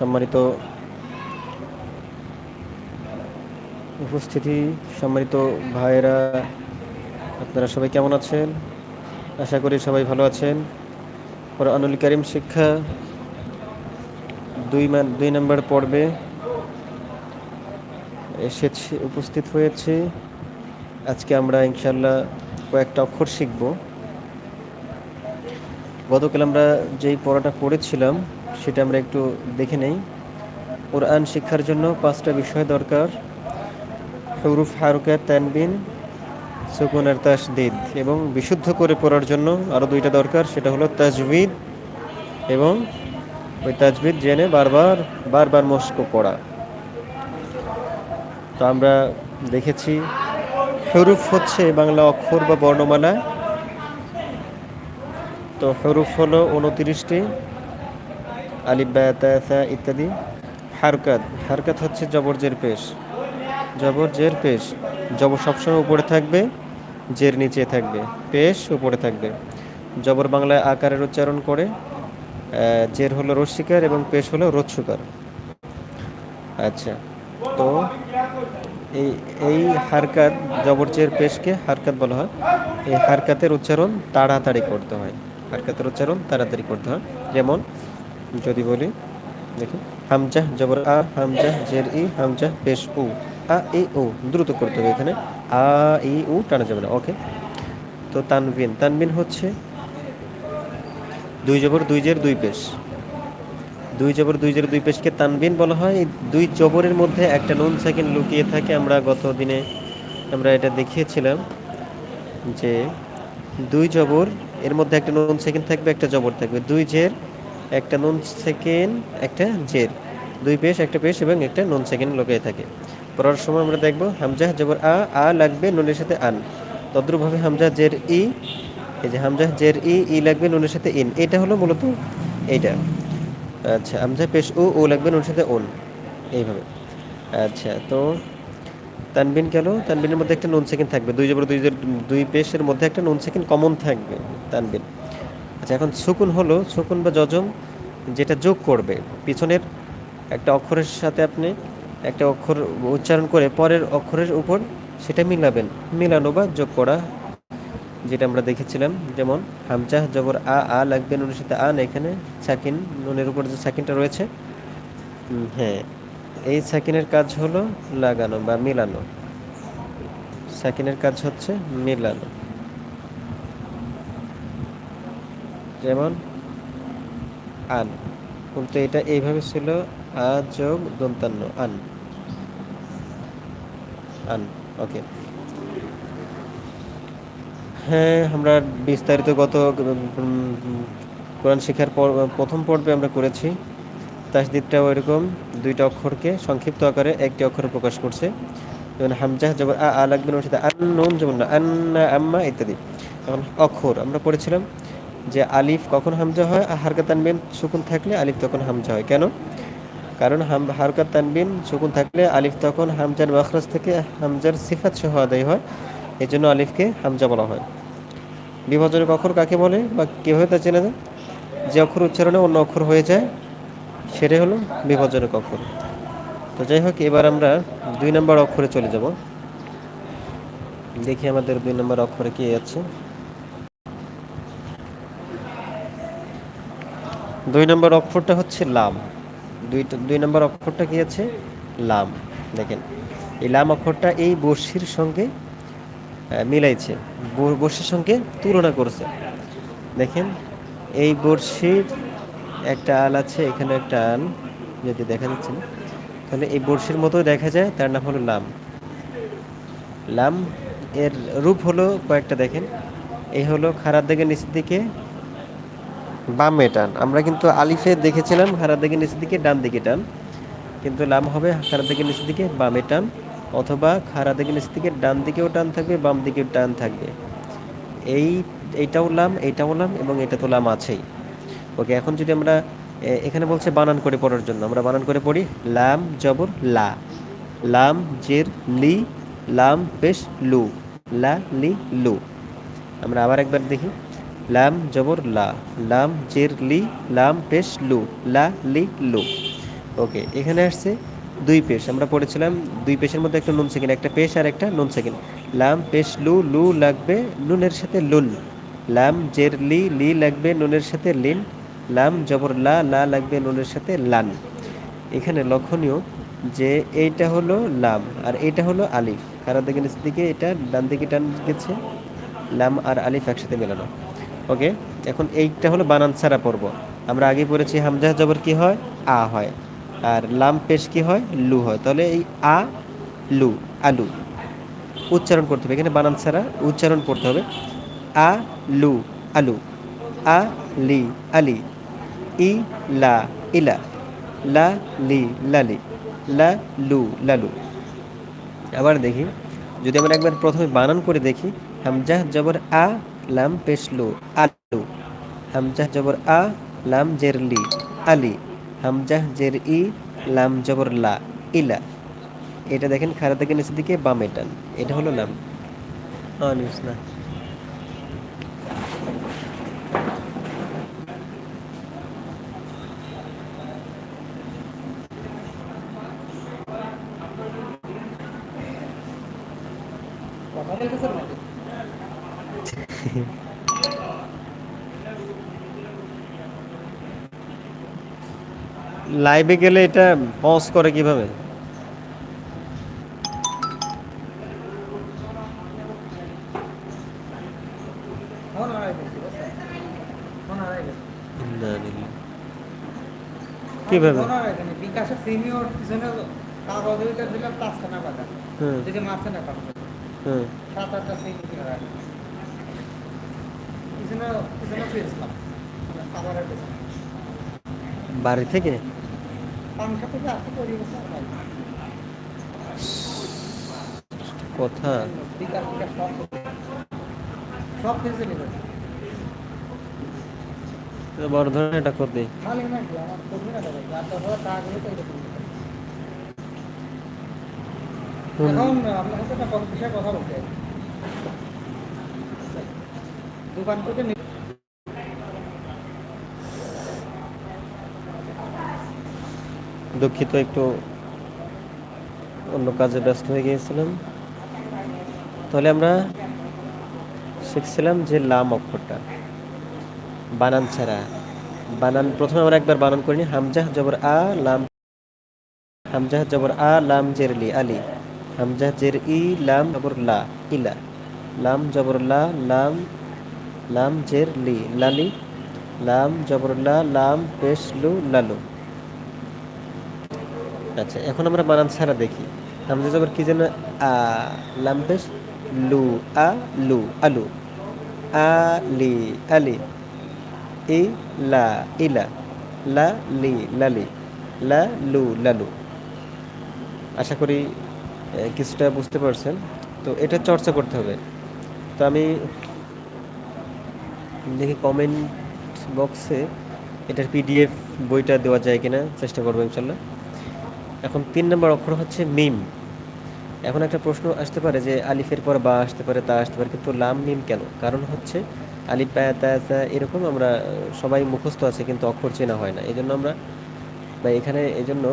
সম্মানিত উপস্থিতি, সম্মানিত ভাইয়েরা, আপনারা সবাই কেমন আছেন? আশা করি সবাই ভালো আছেন। কোরআনুল করিম শিক্ষা দুই দুই নম্বর পর্বে এসেছি, উপস্থিত হয়েছে। আজকে আমরা ইনশাল্লাহ কয়েকটা অক্ষর শিখব। গতকাল আমরা যেই পড়াটা পড়েছিলাম সেটা আমরা একটু দেখে নেই। কোরআন শিক্ষার জন্য পাঁচটা বিষয় দরকার। হরুফ হারুকা তানবিন, সুকুনের তাসদিদ এবং বিশুদ্ধ করে পড়ার জন্য আরও দুইটা দরকার, সেটা হলো তাজবিদ এবং ওই তাজবিদ জেনে বারবার বারবার মস্ক পড়া। তো আমরা দেখেছি, হরুফ হচ্ছে বাংলা অক্ষর বা বর্ণমালা তো হরুফ হলো উনতিরিশটি। আলিফ ব্যথা ইত্যাদি। হারকাত হারকাত হচ্ছে জবরজের পেশ। জবর জের পেশ, জবর সবসময় উপরে থাকবে, জের নিচে থাকবে। পেশ উপরে থাকবে। জবর বাংলায় আকারের উচ্চারণ করে জের হলো রস্বীকার এবং পেশ হলো রোৎসুকার আচ্ছা তো এই এই হারকাত জবরচের পেশকে হারকাত বলা হয়। এই হারকাতের উচ্চারণ তাড়াতাড়ি করতে হয়। হারকাতের উচ্চারণ তাড়াতাড়ি করতে হয়। যেমন যদি বলি, দেখি। হামজাহ জবর আ, হামজাহ জের ই, হামজাহ পেশ উ, আ ই ও, দ্রুত করতে হবে এখানে। আ, ই, উ, টানা যাবে না, ওকে। তো তানবিন তানবিন হচ্ছে দুই জবর, দুই জের, দুই পেশ। দুই জবর, দুই জের, দুই পেশকে তানবিন বলা হয়। দুই জবরের মধ্যে একটা নুন সেকেন্ড লুকিয়ে থাকে। আমরা গত দিনে আমরা এটা দেখিয়েছিলাম যে দুই জবর, এর মধ্যে একটা নুন সেকেন্ড থাকবে, একটা জবর থাকবে। দুই জের একটা নুন সেকেন্ড একটা জের। দুই পেশ, একটা পেশ এবং একটা নন সেকেন্ড লুকিয়ে থাকে। পড়ার সময় আমরা দেখব হামজাহ জবর আ আ লাগবে নুনের সাথে আন। তদ্রুপভাবে হামজা জের ই, এই যে হামজা জের ই ই লাগবে নুনের সাথে ইন। এটা হলো মূলত এইটা। আচ্ছা হামজা পেশ ও ও লাগবে নুনের সাথে ওন। এইভাবে। আচ্ছা তো তানবিন গেল তানবিনের মধ্যে একটা নন সেকেন্ড থাকবে। দুই জবর, দুই দুই পেশের মধ্যে একটা নন সেকেন্ড কমন থাকবে তানবিন। আচ্ছা এখন সুকুন হলো, সুকুন বা যজম যেটা যোগ করবে। পিছনের একটা অক্ষরের সাথে আপনি একটা অক্ষর উচ্চারণ করে পরের অক্ষরের উপর সেটা মিলাবেন। মিলানো বা যোগ করা, যেটা আমরা দেখেছিলাম, যেমন হামজাহ জবর আ আ লাগবে নুনের সাথে আন এখানে, সাকিন, নুনের উপর যে সাকিনটা রয়েছে। হ্যাঁ এই সাকিনের কাজ হলো লাগানো বা মিলানো। সাকিনের কাজ হচ্ছে মিলানো। যেমন, আন। কিন্তু এটা এইভাবে ছিল, আ, যোগ, দন্তান্ন, আন। আন, ওকে। হ্যাঁ আমরা বিস্তারিত গত কোরআন শিক্ষার প্রথম পর্বে আমরা করেছি। তাসদিদটাও এরকম দুইটা অক্ষরকে সংক্ষিপ্ত আকারে একটি অক্ষরে প্রকাশ করছে। যেমন হামজাহ যেমন আ লাগবে ওর সাথে আন্নুন যেমন আন্না আম্মা, ইত্যাদি। এখন অক্ষর, আমরা পড়েছিলাম যে আলিফ কখন হামজা হয় আর হারকা তানবিন সুকুন থাকলে আলিফ তখন হামজা হয়। কেন? কারণ হাম হারকা তানবিন সুকুন থাকলে আলিফ তখন হামজার মাখরাজ থেকে হামজার সিফাত সহ আদায় হয়। এই জন্য আলিফকে হামজা বলা হয়। বিভাজনের অক্ষর কাকে বলে বা কীভাবে তা চেনা যায়? যে অক্ষর উচ্চারণে অন্য অক্ষর হয়ে যায়, সেটাই হলো বিভাজনক অক্ষর তো যাই হোক, এবার আমরা দুই নম্বর অক্ষরে চলে যাব। দেখি আমাদের দুই নম্বর অক্ষরে কি আছে। দুই নম্বর অক্ষরটা হচ্ছে লাম। দুই দুই নম্বর অক্ষরটা কি আছে? লাম। দেখেন, এই লাম অক্ষরটা এই বর্ষির সঙ্গে মিলাইছে। বর্ষির সঙ্গে তুলনা করছে। দেখেন, এই বর্ষির একটা আল আছে, এখানে একটা আল, যদি দেখা যাচ্ছে তাহলে এই বর্ষির মতো দেখা যায়, তার নাম হলো লাম। লাম এর রূপ হলো কয়েকটা, দেখেন। এই হলো খারাপ দিকে নিচের দিকে বামে টান আমরা কিন্তু আলিফে দেখেছিলাম খারাপ দিকে নিচের দিকে, ডান দিকে টান কিন্তু লাম হবে খারাপ দিকে নিচের দিকে, বামে টান অথবা খাড়া দিকে নিচ দিকে, ডান দিকেও টান থাকবে, বাম দিকেও টান থাকবে। এই, এইটাও লাম এইটাও লাম এবং এটা তো লাম আছেই। ওকে, এখন যদি আমরা এখানে বলছে বানান করে পড়ার জন্য। আমরা বানান করে পড়ি, লাম, জবর, লা। লাম, জের, লি, লাম, পেশ, লু। লা, লি, লু। আমরা আবার একবার দেখি। লাম জবর লা, লাম জের লি, লাম পেশ লু, লা লি লু। ওকে, এখানে আসছে দুই পেশ, আমরা পড়েছিলাম দুই পেশের মধ্যে একটা নুন সেকেন্ড, একটা পেশ আর একটা নুন সেকেন্ড। লাম পেশ লু লু লাগবে নুনের সাথে লুন। লাম জের লি লি লাগবে নুনের সাথে লিন। লাম জবর লা লা লাগবে নুনের সাথে লান। এখানে লক্ষণীয় যে এইটা হলো লাম আর এটা হলো আলিফ। খারাপ দিকে নিচের দিকে এটা ডান দিকে টান গেছে, লাম আর আলিফ একসাথে মেলানো। ওকে? এখন এইটা হলো বানান ছাড়া পড়ব আমরা আগে পড়েছি হামজা, জবর কি হয়? আ হয়। আর লাম পেশ কি হয়? লু হয়। তাহলে এই আ, লু, আলু। উচ্চারণ করতে হবে। এখানে বানান ছাড়া উচ্চারণ করতে হবে। আ, লু, আলু। আ, লি, আলি। ই, লা, ইলা। লা, লি, লালি। লা, লু, লালু। আবার দেখি। যদি আমরা একবার প্রথমে বানান করে দেখি হামজাহ জবর, আ লাম পেশলু, আলু। হামজাহ জবর আ, লাম জের লি, আলি। হামজাহ জের ই, লাম জবর লা, ইলা। এটা দেখেন খারা থেকে নিচের দিকে, বামে টান। এটা হলো লাম। না। কথা লাইভে গেলে এটা পজ করে কীভাবে? কীভাবে? ফোন হারাই বিকাশের সিনিয়র পিছনে কাগজ দিলাম দিকে না কাগজ সাত আটটা সিনিয়র হারাই পিছনে পিছনে ফিরছিলাম খাবারের পিছনে বাড়ি থেকে। কথা? বড় ধরনের এটা করতে এখন আপনার সাথে একটা বিষয়ে কথা বলতে দোকান থেকে দুঃখিত, একটু অন্য কাজে ব্যস্ত হয়ে গিয়েছিলাম। তাহলে আমরা শিখছিলাম যে লাম অক্ষরটা, বানান ছাড়া। বানান, প্রথমে আমরা একবার বানান করিনি। হামজাহ জবর আ, লাম হামজাহ জবর আ, লাম জের লি, আলি। হামজাহ জের ই, লাম জবর লা, ইলা। লাম জবর লা, লাম লাম জের লি, লালি, লাম জবর লা, লাম পেশ লু, লালু। আচ্ছা এখন আমরা বানান ছাড়া দেখি। হামজা জবর কি যেন, আ, লাম পেশ লু, আ, লু, আলু। আ, লি, আলি। ই, লা, ইলা। লা, লি, লালি। লা, লু, লালু। আশা করি কিছুটা বুঝতে পারছেন। তো এটা চর্চা করতে হবে। তো আমি দেখি কমেন্ট বক্সে এটার পিডিএফ বইটা দেওয়া যায় কিনা, চেষ্টা করব ইনশাল্লাহ। এখন তিন নম্বর অক্ষর হচ্ছে মিম। এখন একটা প্রশ্ন আসতে পারে যে আলিফের পর বা আসতে পারে, তা আসতে পারে, কিন্তু লাম মিম কেন? কারণ হচ্ছে আলিফ বা তা এরকম আমরা সবাই মুখস্থ আছে, কিন্তু অক্ষর চেনা হয় না। এই জন্য আমরা বা এখানে এই জন্য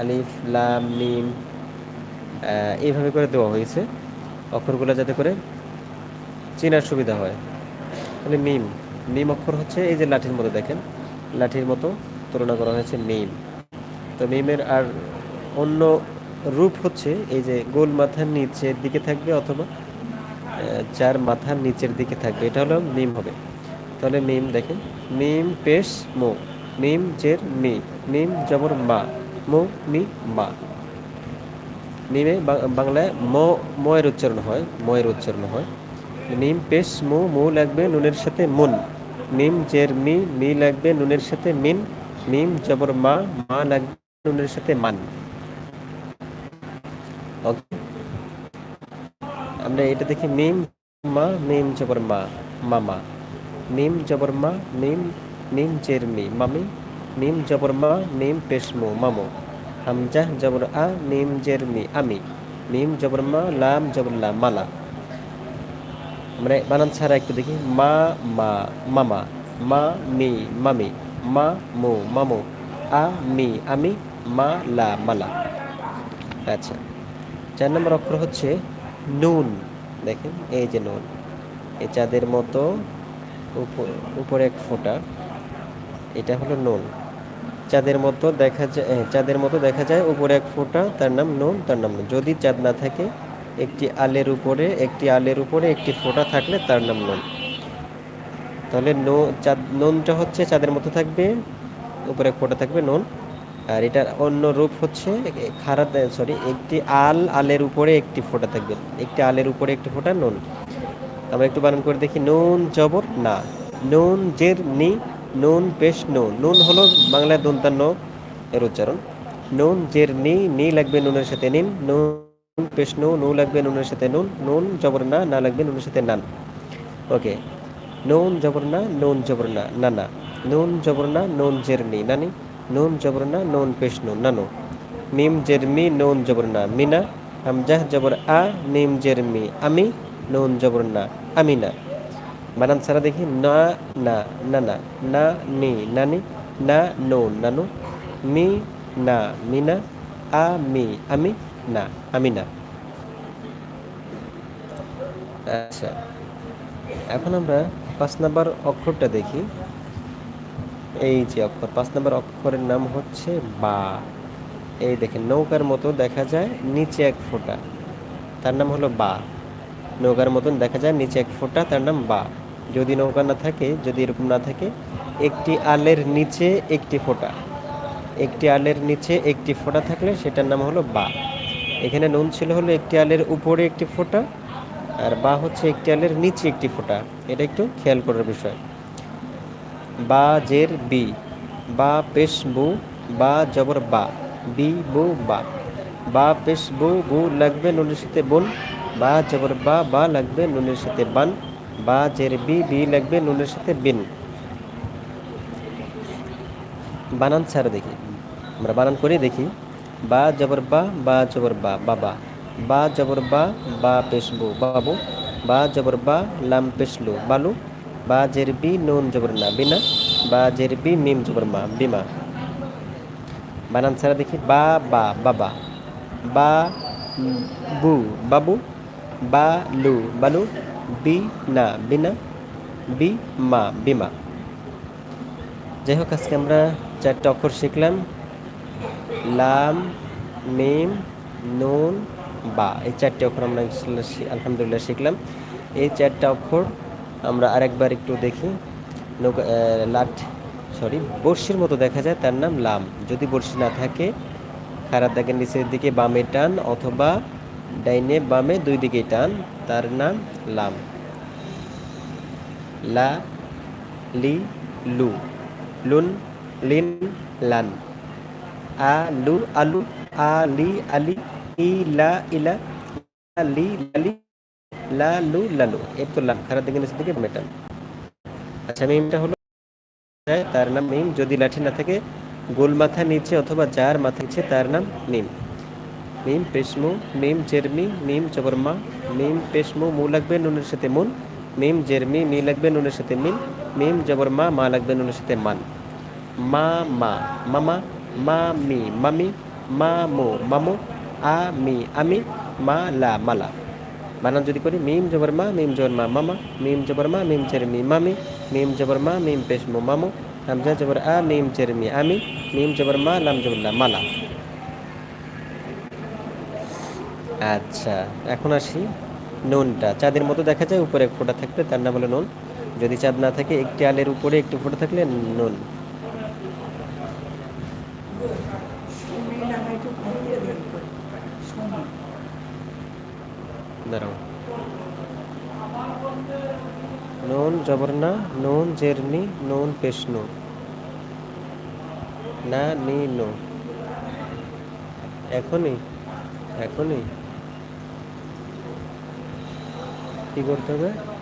আলিফ, লাম, মিম এইভাবে করে দেওয়া হয়েছে। অক্ষরগুলো যাতে করে চেনার সুবিধা হয়। তাহলে মিম। মিম অক্ষর হচ্ছে, এই যে লাঠির মতো দেখেন, লাঠির মতো তুলনা করা হয়েছে মিম তো মিমের আর অন্য রূপ হচ্ছে, এই যে গোল মাথার নিচের দিকে থাকবে অথবা যার মাথার নিচের দিকে থাকবে, এটা হলো মিম হবে। তাহলে মিম দেখেন মিম পেশ মো মিম জের মি মিম জবর মা, মো মি মা। মিমে বাংলায় ম, ময়ের উচ্চারণ হয়, ময়ের উচ্চারণ হয়। মিম পেশ মো, মু লাগবে নুনের সাথে মুন। মিম, জের, মি মি লাগবে নুনের সাথে মিন, মিম, জবর, মা মা লাগবে নুনের সাথে মান। ওকে আমরা এটা দেখি, মিম, মা, মিম, জবর, মা, মামা। মিম, জবর, মা, মিম মিম, জের, মি, মামি। মিম, জবর, মা, মিম পেশ মু মামো। হামজা, জবর, আ, মিম, জের, মি, আমি। মিম, জবর, মা, লাম, জবর, লা, মালা। আমরা বানান ছাড়া একটু দেখি। মা মা, মামা, মা, মি, মামি, মা, মু, মামু, আ, মি, আমি, মা, লা, মালা। আচ্ছা। চার নম্বর অক্ষর হচ্ছে নুন। দেখেন, এই যে নুন। এই চাঁদের মতো উপ- উপরে এক ফোঁটা। এটা হলো নুন। চাঁদের মতো দেখা যায় চাঁদের মতো দেখা যায় উপরে এক ফোঁটা, তার নাম নুন, তার নাম যদি চাঁদ না থাকে একটি আলের উপরে, একটি আলের উপরে একটি ফোঁটা থাকলে তার নাম নুন। তাহলে নো, চাঁদ, নুনটা হচ্ছে চাঁদের মতো থাকবে, উপরে ফোঁটা থাকবে নুন। আর এটার অন্য রূপ হচ্ছে খারাপ সরি একটি আল, আলের উপরে একটি ফোঁটা থাকবে। একটি আলের উপরে একটি ফোঁটা নুন। আমরা একটু বানান করে দেখি, নুন জবর, না। নুন জের, নি, নুন পেশ, নো। নুন হলো বাংলায় দন্তান্ন এর উচ্চারণ। নুন জের, নি নি লাগবে নুনের সাথে, নিন। নুন পেশ নো নু লাগবে নুনের সাথে নুন নুন জবর না না লাগবে নুনের সাথে নান। ওকে, নুন জবর না নুন জবর না না। নুন জবর না নুন জের নি নানি। নুন জবর না নুন নো নানো মিম জের মি নুন জবর না মিনা। হামজাহ জবর আ মিম জের মি আমি। নুন জবর না আমি না বানান সারা দেখি না না না না। না, নি, নানি। না, নুন, নানু। মি, না, মিনা। আ, মি, আমি। না, আমি না। আচ্ছা এখন আমরা পাঁচ নাম্বার অক্ষরটা দেখি। এই যে অক্ষর, পাঁচ নাম্বার অক্ষরের নাম হচ্ছে বা। এই দেখেন, নৌকার মতো দেখা যায় নিচে এক ফোঁটা। তার নাম হলো বা। নৌকার মতন দেখা যায় নিচে এক ফোঁটা, তার নাম বা। যদি নৌকা না থাকে, যদি এরকম না থাকে, একটি আলের নিচে একটি ফোঁটা। একটি আলের নিচে একটি ফোঁটা থাকলে সেটার নাম হলো বা। এখানে নুন ছিল হলো একটি আলের উপরে একটি ফোঁটা আর বা হচ্ছে একটি আলের নিচে একটি ফোঁটা। এটা একটু খেয়াল করার বিষয়। বা জের বি, বা পেশ বু, বা জবর বা, বি বু বা। বা পেশ বু বু লাগবে নুনের সাথে বোন, বা জবর বা বা লাগবে নুনের সাথে বান, বা জের বি বি লাগবে নুনের সাথে বিন। বানান ছাড়া দেখি। আমরা বানান করে দেখি। বা জবর বা বা জবর বা, বাবা। বা জবর বা বা পেশবু, বাবু। বা জবর বা, লাম পেশলু, বালু। বা জের বি, নুন জবর না, বিনা। বা জের বি, মিম জবর মা, বিমা। বানান ছাড়া দেখি। বা বা, বাবা। বা, বু, বাবু। বা, লু, বালু। বি, না, বিনা। বি, মা, বিমা। যাই হোক, আজকে আমরা চারটা অক্ষর শিখলাম। লাম, মিম, নুন, বা এই চারটে অক্ষর আমরা আলহামদুলিল্লাহ শিখলাম। এই চারটা অক্ষর আমরা আরেকবার একটু দেখি। নৌকা লাট, সরি, বড়শির মতো দেখা যায়, তার নাম লাম। যদি বড়শি না থাকে, খারাপ দাগের নিচের দিকে বামে টান অথবা ডাইনে বামে দুই দিকে টান, তার নাম লাম। লা, লি, লু। লুন, লিন, লান। আলু আলু, আলি আলি ইলা ইলা লি লালি, লালু লালু। এই তো লাম, খারাপ দিকে নিচের দিকে মেটান আচ্ছা মিমটা হলো তার নাম মিম। যদি লাঠি না থাকে, গোল মাথা নিচে অথবা যার মাথা নিচে, তার নাম মিম। মিম, পেশমু, মিম, জেরমি, মিম, জবরমা, মিম, পেশমু, মু লাগবে, নুনের সাথে মুন। মিম, জেরমি, মি লাগবে, নুনের সাথে মিন। মিম, জবরমা, মা লাগবে, নুনের সাথে মান। মা মা, মামা মামি মামু, আ মি আমি, মা লা মালা। বানান যদি করি, মিম জবর মা, মিম জবর মা মামা, মিম জবর মা, মিম চের মি মামি, মিম জবর মা, মিম পেশ মো মামু, হামজা জবর আ, মিম চের মি আমি, মিম জবর মা, লাম জবর মালা। আচ্ছা এখন আসি নুনটা। চাঁদের মতো দেখা যায় উপরে ফোঁটা থাকলে, তার নাম হলো নুন। যদি চাঁদ না থাকে, একটি আলের উপরে একটি ফোঁটা থাকলে নুন সুমি নামে একটু ঘুরিয়ে দিন সুমি দাঁড়াও। নুন জবর না নুন, জেরনি, নুন, পেশনু। না, নি, নো। এখনই এখনই। কি করতে হবে?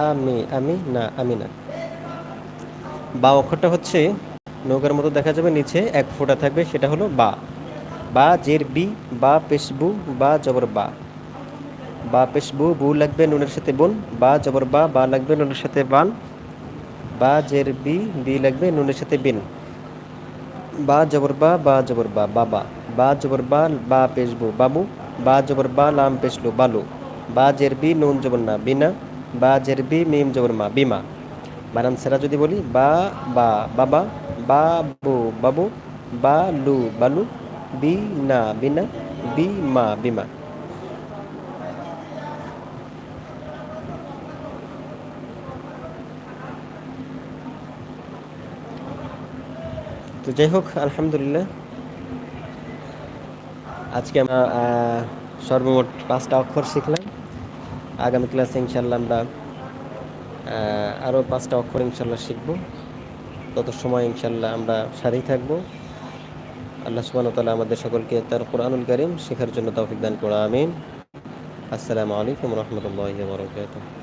আমি আমি, না আমি না। বা অক্ষরটা হচ্ছে, নৌকার মতো দেখা যাবে নিচে এক ফোঁটা থাকবে, সেটা হলো বা। বা জের বি, বা পেশবু বা জবর বা। বা পেশবু বু লাগবে নুনের সাথে বোন, বা জবর বা বা লাগবে নুনের সাথে বান। বা জের বি বি লাগবে নুনের সাথে বিন। বা জবর বা বা জবর বা বাবা বা। জবর বা বা পেশবু বাবু। বা জবর বা, লাম পেশলু বালু। বা জের বি, নুন জবর না বিনা বা জের বি মিম জবর মা, বিমা। বানান সেরা যদি বলি, বা বা, বাবা, বা, বু, বাবু, বা, লু, বালু, বি, না, বিনা, বি, মা, বিমা। তো যাই হোক, আলহামদুলিল্লাহ। আজকে আমরা সর্বমোট পাঁচটা অক্ষর শিখলাম। আগামী ক্লাসে ইনশাল্লাহ আমরা আরও পাঁচটা অক্ষর ইনশাল্লাহ শিখব। তত সময় ইনশাল্লাহ আমরা সাথেই থাকব। আল্লাহ সুবান তালা আমাদের সকলকে তার কোরআনুল করিম শেখার জন্য তৌফিক দান করা আমিন। আসসালামু আলাইকুম রহমতুল্লাহ বারকাতুহ।